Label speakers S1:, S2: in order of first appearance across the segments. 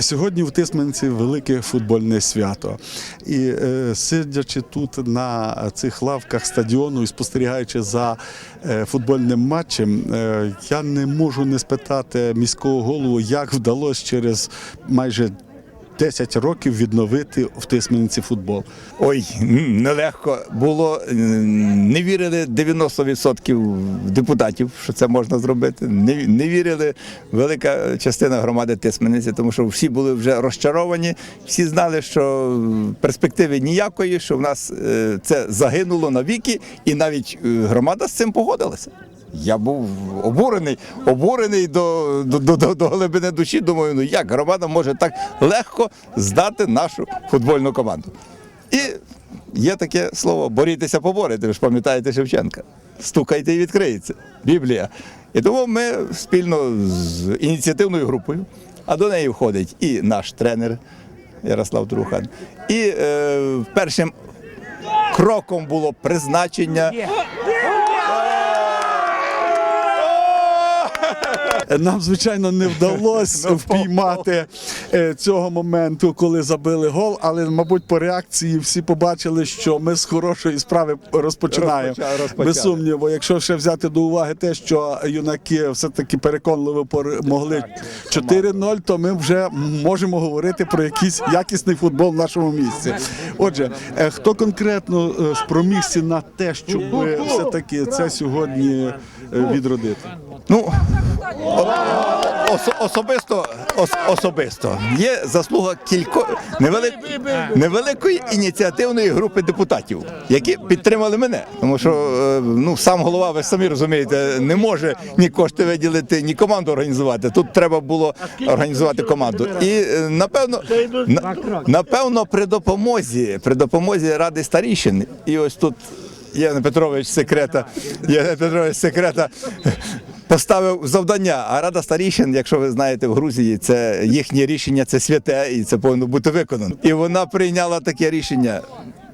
S1: Сьогодні в Тисменці велике футбольне свято. І е, сидячи тут на цих лавках стадіону і спостерігаючи за е, футбольним матчем, е, я не можу не спитати міського голову, як вдалося через майже 10 років відновити в Тисменці футбол.
S2: Ой, нелегко було. Не вірили 90% депутатів, що це можна зробити. Не, не вірили велика частина громади Тисмениці, тому що всі були вже розчаровані, всі знали, що перспективи ніякої, що в нас е, це загинуло навіки, і навіть е, громада з цим погодилася. Я був обурений, обурений до, до, до, до, глибини душі. Думаю, ну як громада може так легко здати нашу футбольну команду. І є таке слово борітеся, поборете. Ви ж пам'ятаєте Шевченка. Стукайте і відкриється. Біблія. І тому ми спільно з ініціативною групою, а до неї входить і наш тренер Ярослав Трухан. І е, першим кроком було призначення.
S1: Нам, звичайно, не вдалося впіймати е, цього моменту, коли забили гол, але, мабуть, по реакції всі побачили, що ми з хорошої справи розпочинаємо.
S2: Розпочали, розпочали.
S1: Без сумніву, якщо ще взяти до уваги те, що юнаки все-таки переконливо перемогли 4-0, то ми вже можемо говорити про якийсь якісний футбол в нашому місці. Отже, е, хто конкретно е, спромігся на те, щоб все-таки це сьогодні відродити?
S2: Ну, ос- особисто, ос- особисто є заслуга кілько невели... невеликої ініціативної групи депутатів, які підтримали мене. Тому що е, ну сам голова, ви самі розумієте, не може ні кошти виділити, ні команду організувати. Тут треба було організувати команду. І е, напевно, на- напевно, при допомозі, при допомозі ради старішин, і ось тут. Євген Петрович секрета, Євген Петрович секрета поставив завдання. А Рада старішин, якщо ви знаєте, в Грузії це їхнє рішення, це святе і це повинно бути виконано. І вона прийняла таке рішення.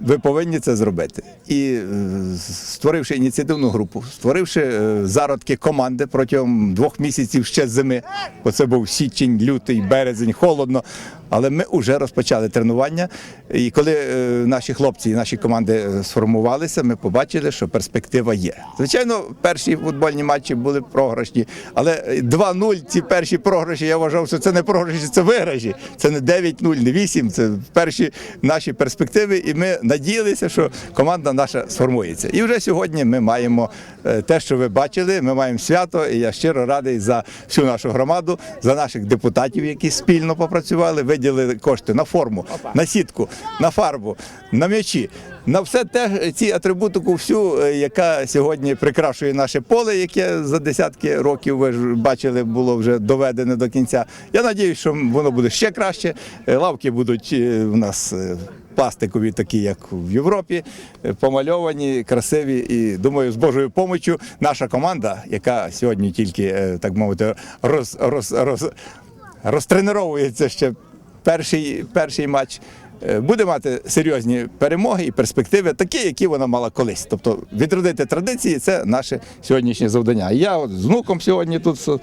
S2: Ви повинні це зробити. І е, створивши ініціативну групу, створивши е, зародки команди протягом двох місяців ще зими, бо це був січень, лютий, березень, холодно. Але ми вже розпочали тренування. І коли е, наші хлопці і наші команди сформувалися, ми побачили, що перспектива є. Звичайно, перші футбольні матчі були програшні, але 2-0 ці перші програші, я вважав, що це не програші, це виграші. Це не 9-0, не 8, це перші наші перспективи. І ми надіялися, що команда наша сформується. І вже сьогодні ми маємо е, те, що ви бачили. Ми маємо свято, і я щиро радий за всю нашу громаду, за наших депутатів, які спільно попрацювали, виділили кошти на форму, на сітку, на фарбу, на м'ячі. На все те ці атрибутику, всю, е, яка сьогодні прикрашує наше поле, яке за десятки років ви ж бачили, було вже доведене до кінця. Я сподіваюся, що воно буде ще краще. Е, Лавки будуть в нас. Пластикові, такі як в Європі, е, помальовані, красиві. І думаю, з Божою помочю наша команда, яка сьогодні тільки е, так мовити, роз, роз, роз, розтренировується ще перший, перший матч. е, Буде мати серйозні перемоги і перспективи, такі, які вона мала колись. Тобто відродити традиції це наше сьогоднішнє завдання. Я от з внуком сьогодні тут з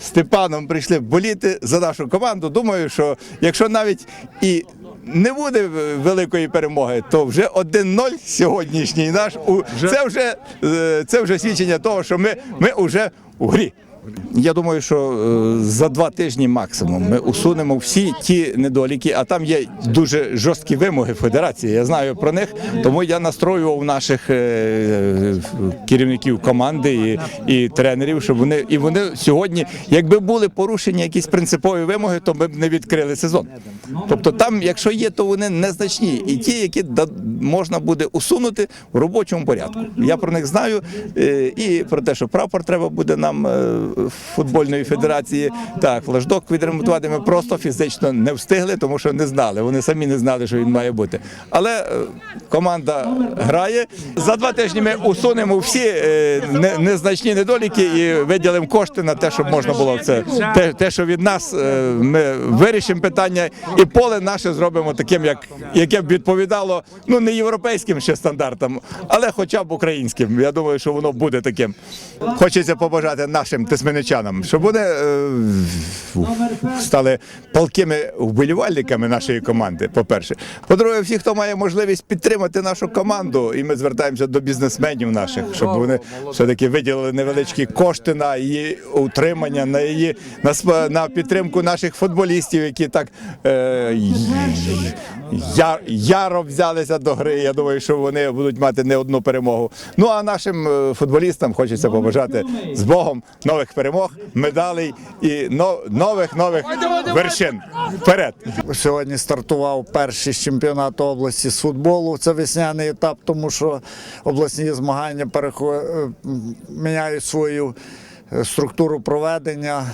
S2: Степаном прийшли боліти за нашу команду. Думаю, що якщо навіть і не буде великої перемоги, то вже 1-0 сьогоднішній наш це вже е, це вже свідчення того, що ми, ми вже у грі. Я думаю, що е, за два тижні максимум ми усунемо всі ті недоліки, а там є дуже жорсткі вимоги федерації. Я знаю про них, тому я настроював наших е, керівників команди і, і тренерів, щоб вони і вони сьогодні, якби були порушені якісь принципові вимоги, то ми б не відкрили сезон. Тобто, там, якщо є, то вони незначні, і ті, які да- можна буде усунути в робочому порядку. Я про них знаю е, і про те, що прапор треба буде нам футбольної федерації. Так, флаждок відремонтувати ми просто фізично не встигли, тому що не знали. Вони самі не знали, що він має бути. Але е, команда грає. За два тижні ми усунемо всі е, незначні недоліки і виділимо кошти на те, щоб можна було це те, те, що від нас е, ми вирішимо питання, і поле наше зробимо таким, як яке б відповідало ну не європейським ще стандартам, але хоча б українським. Я думаю, що воно буде таким. Хочеться побажати нашим тисменичанам, щоб вони е, стали палкими вболівальниками нашої команди. По-перше, по-друге, всі, хто має можливість підтримати нашу команду, і ми звертаємося до бізнесменів наших, щоб вони все-таки виділили невеличкі кошти на її утримання, на її на, на підтримку наших футболістів, які так е, я, яро взялися до гри. Я думаю, що вони будуть мати не одну перемогу. Ну а нашим е, футболістам хочеться побажати з Богом нових перемог, медалей і нових нових вершин. Вперед!
S3: Сьогодні стартував перший з чемпіонату області з футболу. Це весняний етап, тому що обласні змагання перехо... е, міняють свою е, структуру проведення.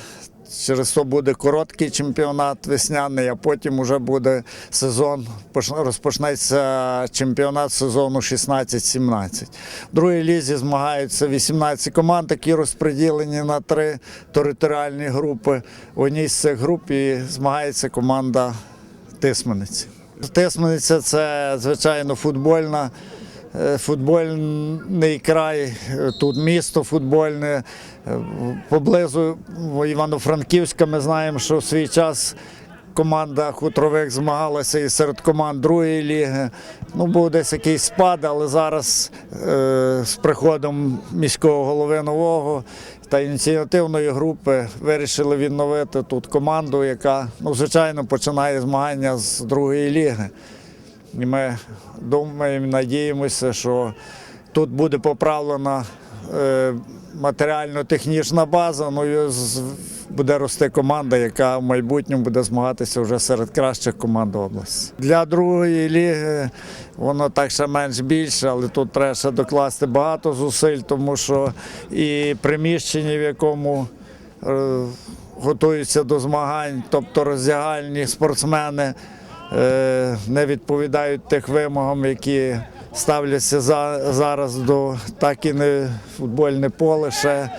S3: Через то буде короткий чемпіонат весняний, а потім вже буде сезон. поч- Розпочнеться чемпіонат сезону 16-17. В другій лізі змагаються 18 команд, які розподілені на три територіальні групи. В одній з цих груп і змагається команда Тисмениці. Тисмениця це звичайно футбольна. Е, Футбольний край, е, тут місто футбольне. Е, Поблизу Івано-Франківська ми знаємо, що в свій час команда Хутровик змагалася і серед команд другої ліги. Ну, був десь якийсь спад, але зараз з приходом міського голови нового та ініціативної групи вирішили відновити тут команду, яка, ну, звичайно, починає змагання з другої ліги. Ми думаємо, надіємося, що тут буде поправлена е, матеріально-технічна база, ну і буде рости команда, яка в майбутньому буде змагатися вже серед кращих команд області. Для другої ліги воно так ще менш більше, але тут треба ще докласти багато зусиль, тому що і приміщення, в якому е, готуються до змагань, тобто роздягальні спортсмени не відповідають тих вимогам, які ставляться за, зараз до так і не футбольне поле ще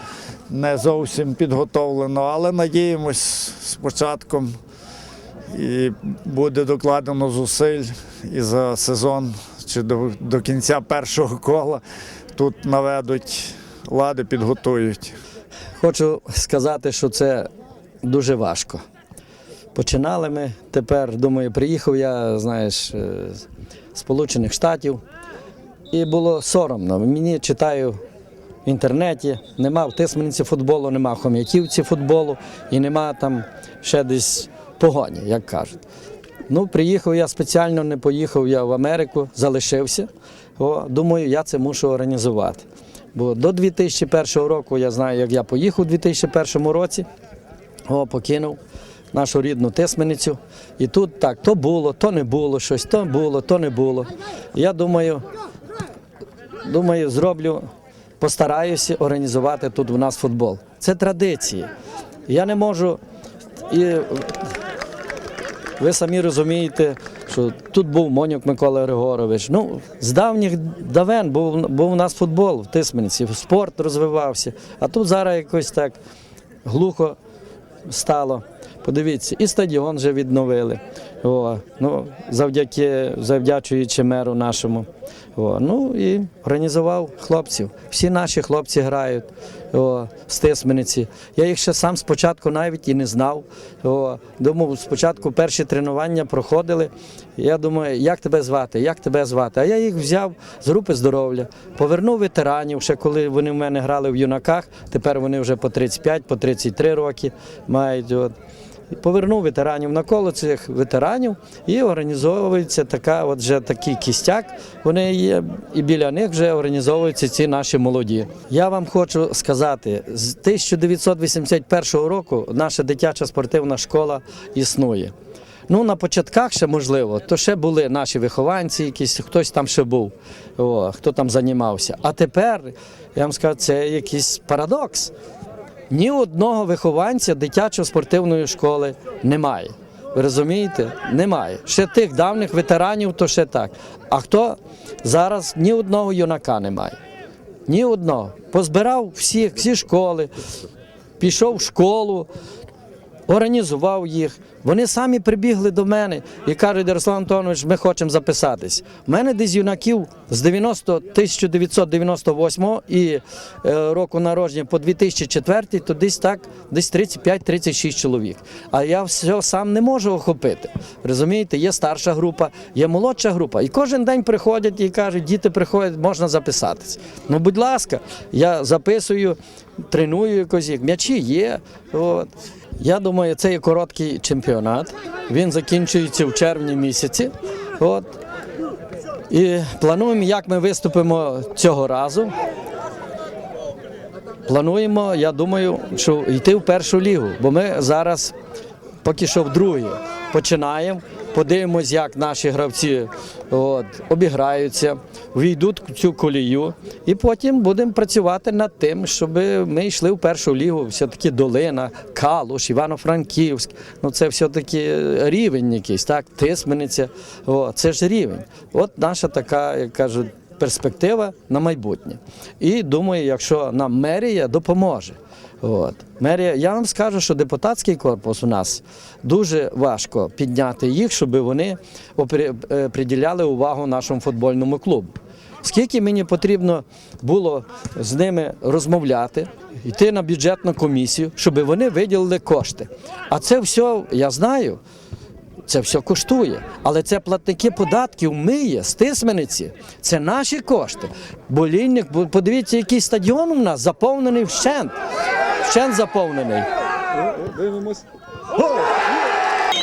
S3: не зовсім підготовлено, але надіємось з початком і буде докладено зусиль і за сезон чи до, до кінця першого кола тут наведуть лади, підготують.
S4: Хочу сказати, що це дуже важко. Починали ми тепер, думаю, приїхав я, знаєш, е, з Сполучених Штатів, і було соромно. Мені читаю в інтернеті, нема в Тисменці футболу, нема Хом'яківці футболу і нема там ще десь погоні, як кажуть. Ну, приїхав я спеціально не поїхав я в Америку, залишився. О, думаю, я це мушу організувати. Бо до 2001 року я знаю, як я поїхав у 2001 році, о, покинув нашу рідну Тисменицю. І тут так, то було, то не було щось, то було, то не було. Я думаю, думаю, зроблю, постараюся організувати тут у нас футбол. Це традиції. Я не можу. І ви самі розумієте, що тут був Монюк Микола Григорович. Ну, з давніх давен був, був у нас футбол в Тисменці, спорт розвивався. А тут зараз якось так глухо стало. Подивіться, і стадіон вже відновили. О, ну, завдяки, завдячуючи меру нашому. О, ну і організував хлопців. Всі наші хлопці грають о, з Тисмениці. Я їх ще сам спочатку навіть і не знав. О, думав, спочатку перші тренування проходили. Я думаю, як тебе звати, як тебе звати? А я їх взяв з групи здоров'я, повернув ветеранів, ще коли вони в мене грали в юнаках, тепер вони вже по 35, по 33 роки мають. От. Повернув ветеранів на коло цих ветеранів і організовується така, от вже такий кістяк. Вони є, і біля них вже організовуються ці наші молоді. Я вам хочу сказати, з 1981 року наша дитяча спортивна школа існує. Ну, на початках ще можливо, то ще були наші вихованці, якісь хтось там ще був, о, хто там займався. А тепер я вам скажу, це якийсь парадокс. Ні одного вихованця дитячо-спортивної школи немає. Ви розумієте? Немає. Ще тих давніх ветеранів, то ще так. А хто зараз ні одного юнака немає? Ні одного. Позбирав всіх, всі школи, пішов в школу. Організував їх. Вони самі прибігли до мене і кажуть, Ярослав Антонович, ми хочемо записатись. У мене десь юнаків з 90, 1998 і е, року народження по 2004, то десь так, десь 35-36 чоловік. А я все сам не можу охопити. Розумієте, є старша група, є молодша група. І кожен день приходять і кажуть, діти приходять, можна записатись. Ну, будь ласка, я записую, треную якось, м'ячі є. От. Я думаю, це є короткий чемпіонат. Він закінчується в червні місяці. От. І плануємо, як ми виступимо цього разу. Плануємо, я думаю, що йти в першу лігу, бо ми зараз поки що в другій починаємо. Подивимось, як наші гравці от, обіграються, війдуть в цю колію, і потім будемо працювати над тим, щоб ми йшли в першу лігу. Все-таки Долина, Калуш, Івано-Франківськ. Ну це все-таки рівень якийсь, так, Тисмениця. О, це ж рівень. От наша така, як кажуть, перспектива на майбутнє. І думаю, якщо нам мерія допоможе. От. Мерія, я вам скажу, що депутатський корпус у нас дуже важко підняти їх, щоб вони е, приділяли увагу нашому футбольному клубу. Скільки мені потрібно було з ними розмовляти, йти на бюджетну комісію, щоб вони виділили кошти. А це все я знаю. Це все коштує, але це платники податків. Ми є, стисмениці. Це наші кошти. Болільник, подивіться, який стадіон у нас заповнений вщент. Вщент заповнений.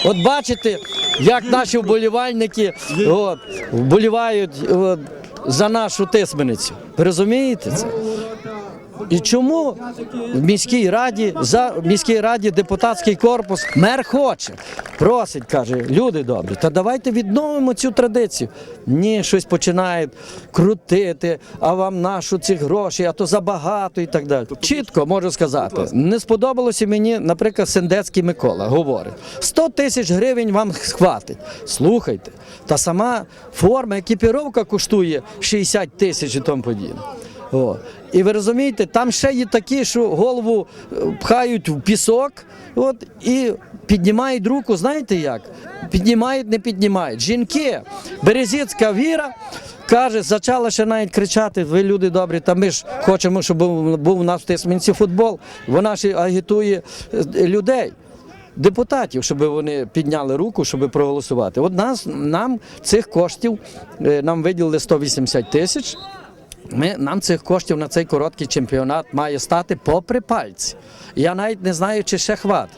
S4: От бачите, як наші вболівальники от, вболівають от, за нашу тисменицю. Ви розумієте це? І чому в міській раді за міській раді депутатський корпус мер хоче, просить, каже, люди добрі, та давайте відновимо цю традицію. Ні, щось починають крутити, а вам нашу ці гроші, а то забагато і так далі. Чітко можу сказати, не сподобалося мені, наприклад, Сендецький Микола говорить: 100 тисяч гривень вам хватить. Слухайте, та сама форма, екіпіровка коштує 60 тисяч і тому подібне. О. І ви розумієте, там ще є такі, що голову е, пхають в пісок от, і піднімають руку, знаєте як? Піднімають, не піднімають. Жінки, Березіцька Віра каже, почала ще навіть кричати: ви люди добрі, та ми ж хочемо, щоб був, у нас в Тисменці футбол. Вона ж агітує е, людей. Депутатів, щоб вони підняли руку, щоб проголосувати. От нас нам цих коштів е, нам виділили 180 тисяч. Ми, нам цих коштів на цей короткий чемпіонат має стати попри пальці. Я навіть не знаю, чи ще хват.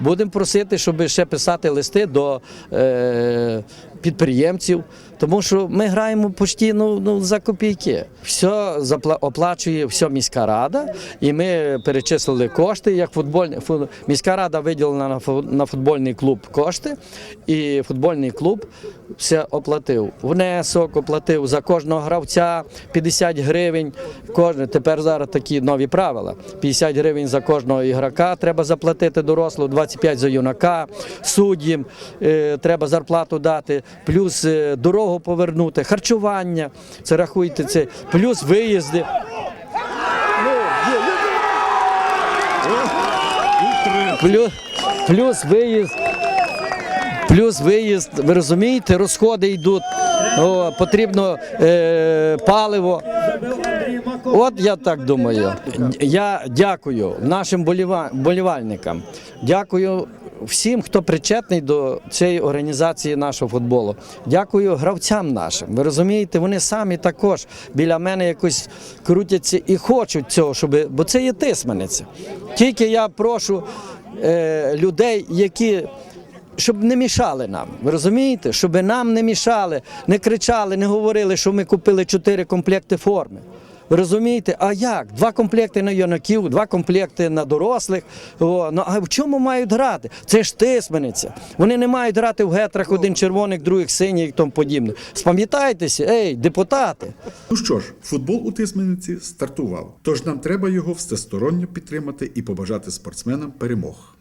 S4: Будемо просити, щоб ще писати листи до е, підприємців, тому що ми граємо постійно ну, за копійки. Все оплачує вся міська рада, і ми перечислили кошти. Як футбольний фу- міська рада виділила на фу- на футбольний клуб кошти, і футбольний клуб все оплатив. Внесок оплатив за кожного гравця 50 гривень. Кожен тепер зараз такі нові правила. 50 гривень за кожного ігрока треба заплатити дорослого, 25 за юнака, суддям е, треба зарплату дати, плюс е, дорогу повернути, харчування. Це рахуйте це, плюс виїзди. Плюс, плюс виїзд. Плюс виїзд, ви розумієте, розходи йдуть, о, потрібно е, паливо. От я так думаю. Я дякую нашим боліва- болівальникам. Дякую всім, хто причетний до цієї організації нашого футболу. Дякую гравцям нашим. Ви розумієте, вони самі також біля мене якось крутяться і хочуть цього, щоб, бо це є тисмениця. Тільки я прошу е, людей, які щоб не мішали нам. Ви розумієте? Щоб нам не мішали, не кричали, не говорили, що ми купили чотири комплекти форми. Розумієте? А як? Два комплекти на юнаків, два комплекти на дорослих. О, ну а в чому мають грати? Це ж тисмениця. Вони не мають грати в гетрах один червоний, другий синій і тому подібне. Спам'ятайтеся, ей, депутати.
S5: Ну що ж, футбол у Тисмениці стартував. Тож нам треба його всесторонньо підтримати і побажати спортсменам перемог.